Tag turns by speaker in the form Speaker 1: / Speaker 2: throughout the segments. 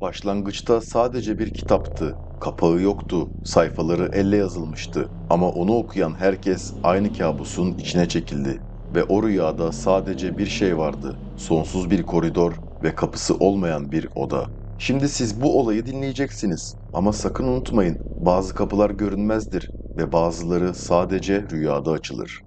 Speaker 1: Başlangıçta sadece bir kitaptı. Kapağı yoktu, sayfaları elle yazılmıştı. Ama onu okuyan herkes aynı kabusun içine çekildi. Ve o rüyada sadece bir şey vardı. Sonsuz bir koridor ve kapısı olmayan bir oda. Şimdi siz bu olayı dinleyeceksiniz. Ama sakın unutmayın, bazı kapılar görünmezdir ve bazıları sadece rüyada açılır.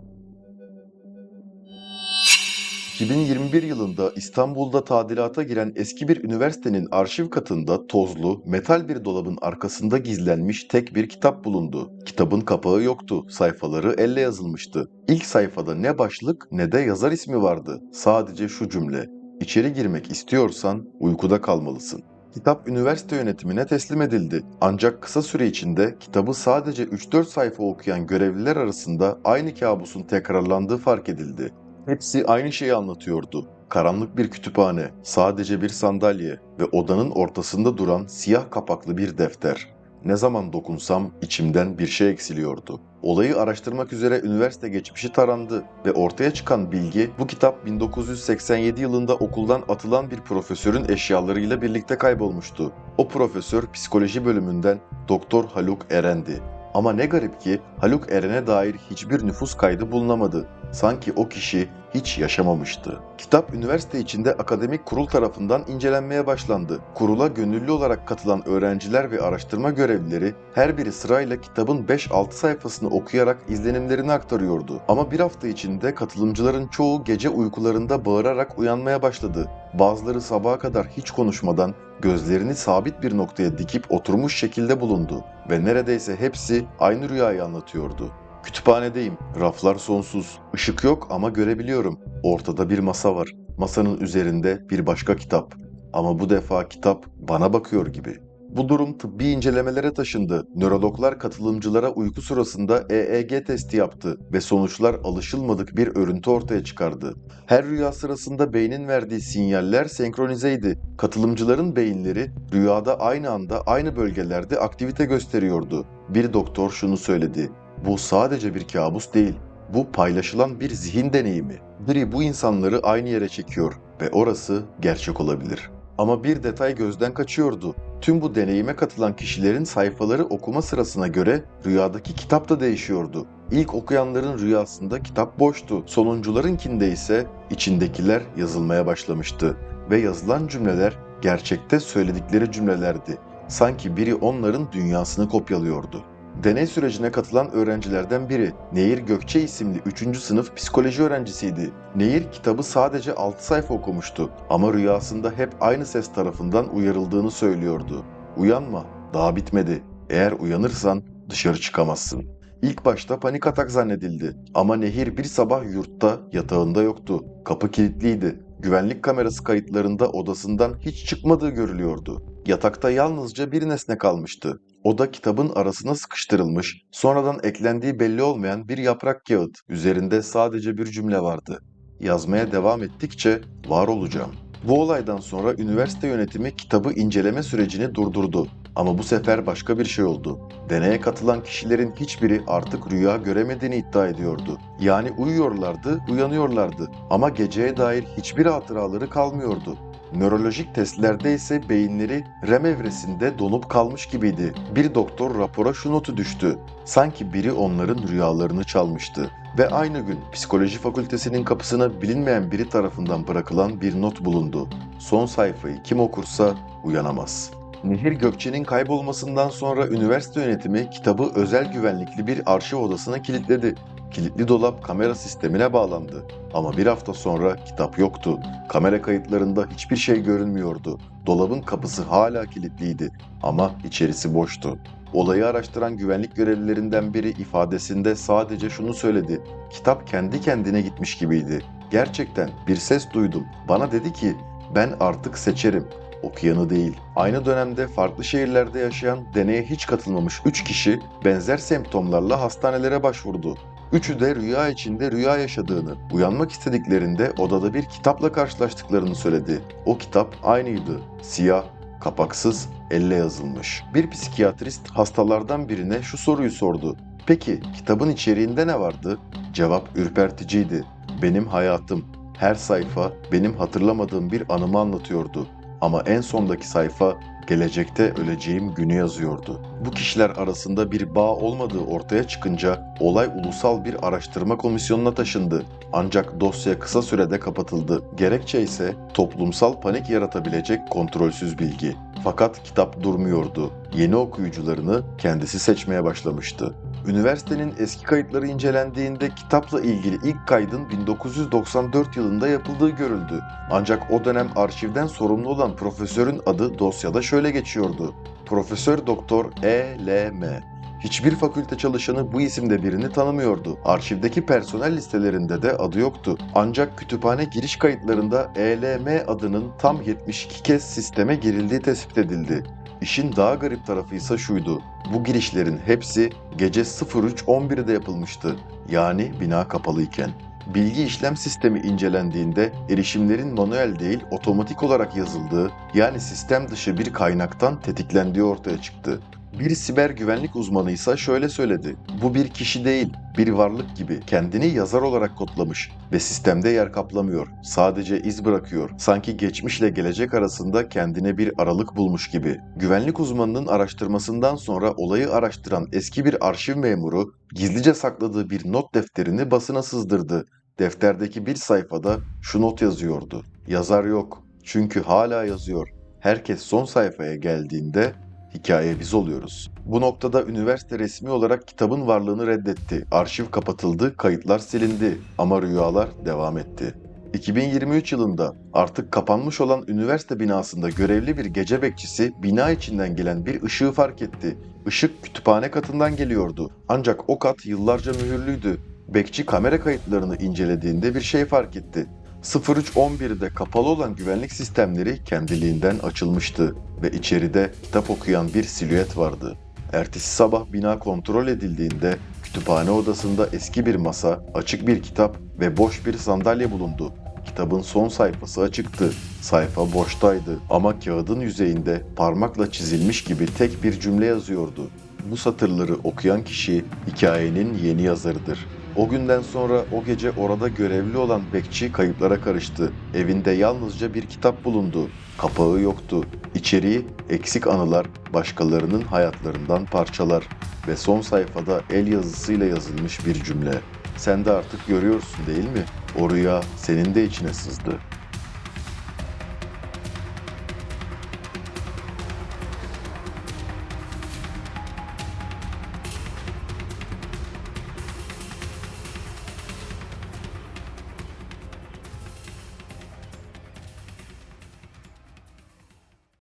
Speaker 1: 2021 yılında İstanbul'da tadilata giren eski bir üniversitenin arşiv katında tozlu, metal bir dolabın arkasında gizlenmiş tek bir kitap bulundu. Kitabın kapağı yoktu, sayfaları elle yazılmıştı. İlk sayfada ne başlık ne de yazar ismi vardı. Sadece şu cümle. İçeri girmek istiyorsan uykuda kalmalısın. Kitap üniversite yönetimine teslim edildi. Ancak kısa süre içinde kitabı sadece 3-4 sayfa okuyan görevliler arasında aynı kabusun tekrarlandığı fark edildi. Hepsi aynı şeyi anlatıyordu. Karanlık bir kütüphane, sadece bir sandalye ve odanın ortasında duran siyah kapaklı bir defter. Ne zaman dokunsam içimden bir şey eksiliyordu. Olayı araştırmak üzere üniversite geçmişi tarandı ve ortaya çıkan bilgi bu kitap 1987 yılında okuldan atılan bir profesörün eşyalarıyla birlikte kaybolmuştu. O profesör psikoloji bölümünden Doktor Haluk Eren'di. Ama ne garip ki Haluk Eren'e dair hiçbir nüfus kaydı bulunamadı. Sanki o kişi hiç yaşamamıştı. Kitap üniversite içinde akademik kurul tarafından incelenmeye başlandı. Kurula gönüllü olarak katılan öğrenciler ve araştırma görevlileri her biri sırayla kitabın 5-6 sayfasını okuyarak izlenimlerini aktarıyordu. Ama bir hafta içinde katılımcıların çoğu gece uykularında bağırarak uyanmaya başladı. Bazıları sabaha kadar hiç konuşmadan gözlerini sabit bir noktaya dikip oturmuş şekilde bulundu ve neredeyse hepsi aynı rüyayı anlatıyordu. Kütüphanedeyim. Raflar sonsuz. Işık yok ama görebiliyorum. Ortada bir masa var. Masanın üzerinde bir başka kitap. Ama bu defa kitap bana bakıyor gibi. Bu durum tıbbi incelemelere taşındı. Nörologlar katılımcılara uyku sırasında EEG testi yaptı ve sonuçlar alışılmadık bir örüntü ortaya çıkardı. Her rüya sırasında beynin verdiği sinyaller senkronizeydi. Katılımcıların beyinleri rüyada aynı anda aynı bölgelerde aktivite gösteriyordu. Bir doktor şunu söyledi. Bu sadece bir kabus değil. Bu paylaşılan bir zihin deneyimi. Biri bu insanları aynı yere çekiyor ve orası gerçek olabilir. Ama bir detay gözden kaçıyordu. Tüm bu deneyime katılan kişilerin sayfaları okuma sırasına göre rüyadaki kitap da değişiyordu. İlk okuyanların rüyasında kitap boştu. Sonuncularınkinde ise içindekiler yazılmaya başlamıştı. Ve yazılan cümleler gerçekte söyledikleri cümlelerdi. Sanki biri onların dünyasını kopyalıyordu. Deney sürecine katılan öğrencilerden biri Nehir Gökçe isimli 3. sınıf psikoloji öğrencisiydi. Nehir kitabı sadece 6 sayfa okumuştu ama rüyasında hep aynı ses tarafından uyarıldığını söylüyordu. Uyanma, daha bitmedi. Eğer uyanırsan dışarı çıkamazsın. İlk başta panik atak zannedildi ama Nehir bir sabah yurtta yatağında yoktu. Kapı kilitliydi. Güvenlik kamerası kayıtlarında odasından hiç çıkmadığı görülüyordu. Yatakta yalnızca bir nesne kalmıştı. O da kitabın arasına sıkıştırılmış, sonradan eklendiği belli olmayan bir yaprak kağıt. Üzerinde sadece bir cümle vardı. Yazmaya devam ettikçe var olacağım. Bu olaydan sonra üniversite yönetimi kitabı inceleme sürecini durdurdu. Ama bu sefer başka bir şey oldu. Deneye katılan kişilerin hiçbiri artık rüya göremediğini iddia ediyordu. Yani uyuyorlardı, uyanıyorlardı ama geceye dair hiçbir hatıraları kalmıyordu. Nörolojik testlerde ise beyinleri REM evresinde donup kalmış gibiydi. Bir doktor rapora şu notu düştü. Sanki biri onların rüyalarını çalmıştı. Ve aynı gün psikoloji fakültesinin kapısına bilinmeyen biri tarafından bırakılan bir not bulundu. Son sayfayı kim okursa uyanamaz. Nehir Gökçe'nin kaybolmasından sonra üniversite yönetimi kitabı özel güvenlikli bir arşiv odasına kilitledi. Kilitli dolap kamera sistemine bağlandı. Ama bir hafta sonra kitap yoktu. Kamera kayıtlarında hiçbir şey görünmüyordu. Dolabın kapısı hala kilitliydi ama içerisi boştu. Olayı araştıran güvenlik görevlilerinden biri ifadesinde sadece şunu söyledi. Kitap kendi kendine gitmiş gibiydi. Gerçekten bir ses duydum. Bana dedi ki ben artık seçerim okuyanı değil. Aynı dönemde farklı şehirlerde yaşayan deneye hiç katılmamış 3 kişi benzer semptomlarla hastanelere başvurdu. Üçü de rüya içinde rüya yaşadığını, uyanmak istediklerinde odada bir kitapla karşılaştıklarını söyledi. O kitap aynıydı. Siyah, kapaksız, elle yazılmış. Bir psikiyatrist hastalardan birine şu soruyu sordu. Peki kitabın içeriğinde ne vardı? Cevap ürperticiydi. Benim hayatım. Her sayfa benim hatırlamadığım bir anımı anlatıyordu. Ama en sondaki sayfa gelecekte öleceğim günü yazıyordu. Bu kişiler arasında bir bağ olmadığı ortaya çıkınca olay ulusal bir araştırma komisyonuna taşındı. Ancak dosya kısa sürede kapatıldı. Gerekçe ise toplumsal panik yaratabilecek kontrolsüz bilgi. Fakat kitap durmuyordu. Yeni okuyucularını kendisi seçmeye başlamıştı. Üniversitenin eski kayıtları incelendiğinde kitapla ilgili ilk kaydın 1994 yılında yapıldığı görüldü. Ancak o dönem arşivden sorumlu olan profesörün adı dosyada şöyle geçiyordu. Profesör Doktor E.L.M. Hiçbir fakülte çalışanı bu isimde birini tanımıyordu. Arşivdeki personel listelerinde de adı yoktu. Ancak kütüphane giriş kayıtlarında ELM adının tam 72 kez sisteme girildiği tespit edildi. İşin daha garip tarafı ise şuydu. Bu girişlerin hepsi gece 03.11'de yapılmıştı. Yani bina kapalıyken. Bilgi işlem sistemi incelendiğinde erişimlerin manuel değil otomatik olarak yazıldığı yani sistem dışı bir kaynaktan tetiklendiği ortaya çıktı. Bir siber güvenlik uzmanı ise şöyle söyledi. Bu bir kişi değil, bir varlık gibi kendini yazar olarak kodlamış ve sistemde yer kaplamıyor. Sadece iz bırakıyor. Sanki geçmişle gelecek arasında kendine bir aralık bulmuş gibi. Güvenlik uzmanının araştırmasından sonra olayı araştıran eski bir arşiv memuru gizlice sakladığı bir not defterini basına sızdırdı. Defterdeki bir sayfada şu not yazıyordu. Yazar yok. Çünkü hala yazıyor. Herkes son sayfaya geldiğinde hikaye biz oluyoruz. Bu noktada üniversite resmi olarak kitabın varlığını reddetti. Arşiv kapatıldı, kayıtlar silindi ama rüyalar devam etti. 2023 yılında artık kapanmış olan üniversite binasında görevli bir gece bekçisi bina içinden gelen bir ışığı fark etti. Işık kütüphane katından geliyordu. Ancak o kat yıllarca mühürlüydü. Bekçi kamera kayıtlarını incelediğinde bir şey fark etti. 03.11'de kapalı olan güvenlik sistemleri kendiliğinden açılmıştı ve içeride kitap okuyan bir silüet vardı. Ertesi sabah bina kontrol edildiğinde kütüphane odasında eski bir masa, açık bir kitap ve boş bir sandalye bulundu. Kitabın son sayfası açıktı. Sayfa boştaydı ama kağıdın yüzeyinde parmakla çizilmiş gibi tek bir cümle yazıyordu. Bu satırları okuyan kişi hikayenin yeni yazarıdır. O günden sonra o gece orada görevli olan bekçi kayıplara karıştı. Evinde yalnızca bir kitap bulundu. Kapağı yoktu. İçeriği eksik anılar, başkalarının hayatlarından parçalar ve son sayfada el yazısıyla yazılmış bir cümle. Sen de artık görüyorsun değil mi? O rüya senin de içine sızdı.